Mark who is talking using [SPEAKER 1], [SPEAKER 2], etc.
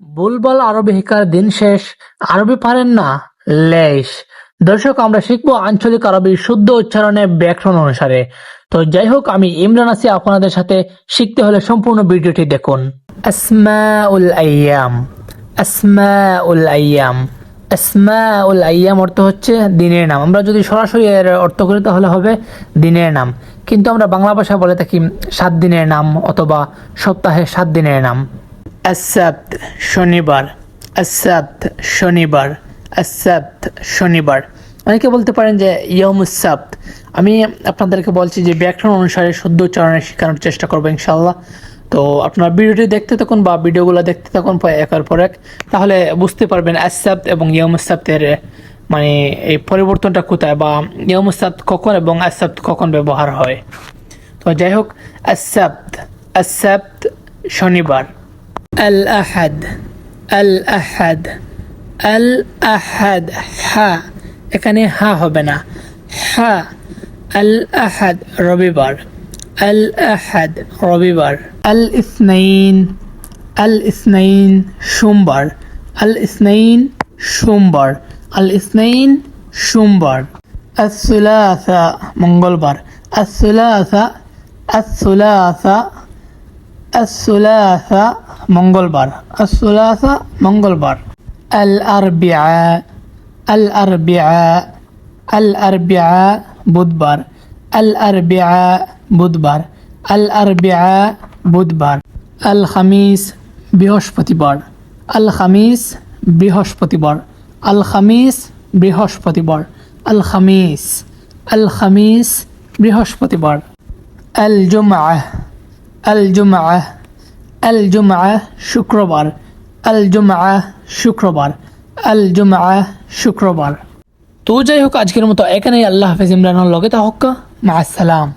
[SPEAKER 1] বুলবুল আরবি শিকার দিন শেষ, আরবি পারেন না, লেশ। দর্শক, আমরা শিখব আঞ্চলিক আরবি শুদ্ধ উচ্চারণে ব্যাকরণ অনুসারে। তো যাই হোক, আমি ইমরান আছি, আপনাদের সাথে শিখতে হলে সম্পূর্ণ ভিডিওটি দেখুন। আসমাউল আইয়াম আসমাউল আইয়াম আসমাউল আইয়াম অর্থ হচ্ছে দিনের নাম। আমরা যদি সরাসরি এর অর্থ করি, তাহলে হবে দিনের নাম। কিন্তু আমরা বাংলা ভাষায় বলে থাকি সাত দিনের নাম অথবা সপ্তাহে সাত দিনের নাম। আসাপ্ত শনিবার আসাপ্ত শনিবার আসাপ্ত শনিবার। অনেকে বলতে পারেন যে ইয়মুসাপ্ত আমি আপনাদেরকে বলছি যে ব্যাকরণ অনুসারে শুদ্ধ উচ্চারণে শেখানোর চেষ্টা করব ইনশাল্লাহ তো আপনার ভিডিওটি দেখতে থাকুন বা ভিডিওগুলো দেখতে থাকুন একের পর এক, তাহলে বুঝতে পারবেন আসাপ্ত এবং ইয়মুসাপ্তের মানে এই পরিবর্তনটা কোথায় বা ইয়মুসাপ্ত কখন এবং আসাপ্ত কখন ব্যবহার হয়। তো যাই হোক আসাপ্ত আসাপ্ত শনিবার। আল আহাদ আল আহাদ আল আহাদ হা এখানে হা হবে না। হা আল আহাদ রবিবার। আল আহাদ রবিবার। আল ইসনাইন আল ইসনাইন সোমবার। আল ইসনাইন সোমবার। আল ইসনাইন সোমবার। আসুলাসা মঙ্গলবার। আসুলাসা আসুলাসা আসুলাসা منغلبر الثلاثة منغلبر الأربعاء الأربعاء الأربعاء بودبر الأربعاء بودبر الأربعاء بودبر الخميس بيهوشبتبر الخميس بيهوشبتبر الخميس بيهوشبتبر الخميس الخميس بيهوشبتبر الجمعة الجمعة, الجمعة. আল জুমা শুক্রবার। আল জুমা শুক্রবার। আল জুমা শুক্রবার। তো যাই হোক, আজকের মতো এখানেই। আল্লাহ হাফেজ ইমরান লগে তা হক্কা মা আসসালাম